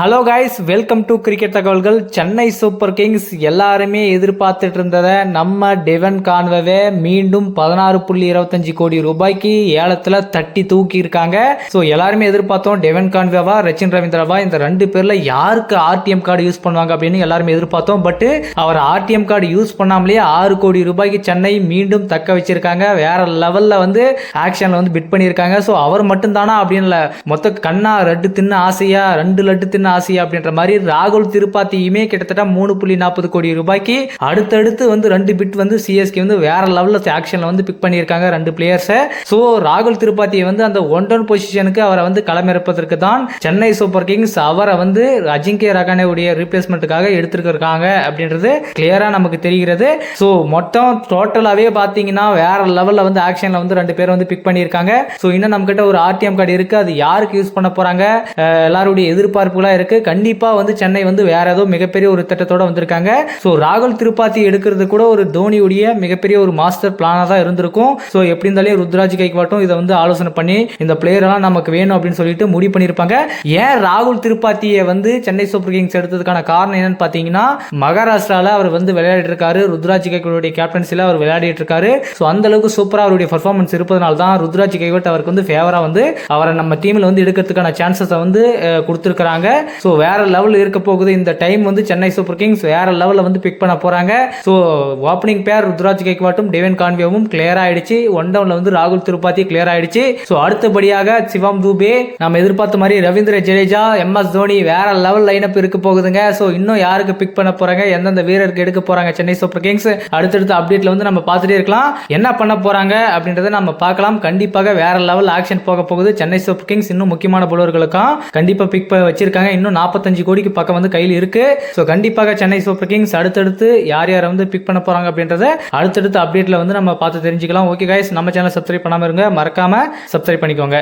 Hello guys welcome to cricket தகவல்கள் Chennai super Kings எல்லாருமே எதிர்பார்த்துட்டு இருந்ததை நம்ம டெவன் கான்வவே மீண்டும் பதினாறு புள்ளி இருபத்தஞ்சு கோடி ரூபாய்க்கு ஏலத்தில் தட்டி தூக்கி இருக்காங்க ஸோ எல்லாருமே எதிர்பார்த்தோம் டெவன் கான்வேவா ரச்சின் ரவீந்திராவா இந்த ரெண்டு பேரில் யாருக்கு ஆர்டிஎம் கார்டு யூஸ் பண்ணுவாங்க அப்படின்னு எல்லாருமே எதிர்பார்த்தோம். பட் அவர் ஆர்டிஎம் கார்டு யூஸ் பண்ணாமலேயே ஆறு கோடி ரூபாய்க்கு சென்னை மீண்டும் தக்க வச்சிருக்காங்க. வேற லெவலில் வந்து ஆக்ஷனில் வந்து பிட் பண்ணியிருக்காங்க. ஸோ அவர் மட்டும்தானா அப்படின்னு மொத்த கண்ணா ரெட்டு தின்னு ஆசையா ரெண்டு லட்டு தின்னு ஆசையா அப்படின்ற மாதிரி ராகுல் திருப்பாத்தியுமே கிட்டத்தட்ட மூணு புள்ளி நாற்பது கோடி ரூபாய்க்கு அடுத்தடுத்து வந்து ரெண்டு பிட் வந்து சிஎஸ்கே வந்து வேற லெவலில் ஆக்ஷனில் வந்து பிக் பண்ணியிருக்காங்க ரெண்டு பிளேயர்ஸை ஸோ ராகுல் திருப்பாத்தியை வந்து அந்த ஒன் டவுன் பொசிஷனுக்கு அவரை வந்து களமிறப்பதற்கு தான் சென்னை சூப்பர் கிங்ஸ் அவரை வந்து அஜிங்கே ரகானே உடைய ரீப்ளேஸ்மெண்ட்டுக்காக எடுத்துருக்காங்க அப்படின்றது கிளியராக நமக்கு தெரிகிறது. ஸோ மொத்தம் டோட்டலாகவே பார்த்தீங்கன்னா வேற லெவலில் வந்து ஆக்ஷனில் வந்து ரெண்டு பேரும் வந்து பிக் பண்ணியிருக்காங்க. ஸோ இன்னும் நம்மக்கிட்ட ஒரு ஆர்டிஎம் கார்டு இருக்குது அது யாருக்கு யூஸ் பண்ண போகிறாங்க எல்லாருடைய எதிர்பார்ப்புகளாக இருக்கு. கண்டிப்பா வந்து சென்னை வந்து வேற ஏதோ மிகப்பெரிய ஒரு திட்டத்தோட வந்திருக்காங்க. ஸோ ராகுல் திருப்பாத்தி எடுக்கிறது கூட ஒரு தோனியுடைய மிகப்பெரிய ஒரு மாஸ்டர் பிளானா தான் இருந்திருக்கும். ஸோ எப்படி இருந்தாலே ருத்ராஜ் கைக்வாட்டும் இதை வந்து ஆலோசனை பண்ணி இந்த பிளேயர் எல்லாம் நமக்கு வேணும் அப்படின்னு சொல்லிட்டு முடிவு பண்ணியிருப்பாங்க. ஏன் ராகுல் திருப்பாத்தியை வந்து சென்னை சூப்பர் கிங்ஸ் எடுத்ததுக்கான காரணம் என்னன்னு பார்த்தீங்கன்னா மகாராஷ்டிரால அவர் வந்து விளையாடிட்டு இருக்காரு ருத்ராஜ் கைக்வாடுடைய கேப்டன்சில அவர் விளையாடிட்டு இருக்காரு ஸோ அந்த அளவுக்கு சூப்பரா அவருடைய பர்ஃபார்மன்ஸ் இருப்பதனால தான் ருத்ராஜ் கைக்வாட் அவருக்கு வந்து ஃபேவரா வந்து அவரை நம்ம டீமில் வந்து எடுக்கிறதுக்கான சான்சஸை வந்து கொடுத்துருக்குறாங்க. ஸோ வேற லெவலில் இருக்க போகுது. இந்த டைம் வந்து சென்னை சூப்பர் கிங்ஸ் வேற லெவலில் வந்து பிக் பண்ண போறாங்க. ஸோ ஓப்பனிங் பேர் ருத்ராஜ் கேக்வாட்டும் டேவன் கான்வியோவும் கிளியர் ஆயிடுச்சு. ஒன் டவுன்ல வந்து ராகுல் திருப்பாத்தி கிளியர் ஆயிடுச்சு. ஸோ அடுத்தபடியாக சிவம் தூபே நம்ம எதிர்பார்த்த மாதிரி ரவீந்திர ஜடேஜா எம் எஸ் தோனி வேற லெவல் லைனப் இருக்க போகுதுங்க. ஸோ இன்னும் யாருக்கு பிக் பண்ண போறாங்க? எந்தெந்த வீரருக்கு எடுக்க போறாங்க சென்னை சூப்பர் கிங்ஸ் அடுத்தடுத்த அப்டேட்ல வந்து நம்ம பார்த்துட்டே இருக்கலாம். என்ன பண்ண போறாங்க அப்படின்றத நம்ம பார்க்கலாம். கண்டிப்பாக வேற லெவல் ஆக்ஷன் போக போகுது. சென்னை சூப்பர் கிங்ஸ் இன்னும் முக்கியமான புலவர்களுக்கும் கண்டிப்பா பிக் வச்சிருக்காங்க. இன்னும் நாற்பத்தஞ்சு கோடிக்கு பக்கம் வந்து கையில் இருக்கு. ஸோ கண்டிப்பாக சென்னை சூப்பர் கிங்ஸ் அடுத்தடுத்து யார் யாரை வந்து பிக் பண்ண போறாங்க அப்படின்றத அடுத்தடுத்த அப்டேட்ல வந்து நம்ம பார்த்து தெரிஞ்சுக்கலாம். ஓகே கைஸ் நம்ம சேனல் சப்ஸ்கிரைப் பண்ணாமல் இருங்க. மறக்காம சப்ஸ்கிரைப் பண்ணிக்கோங்க.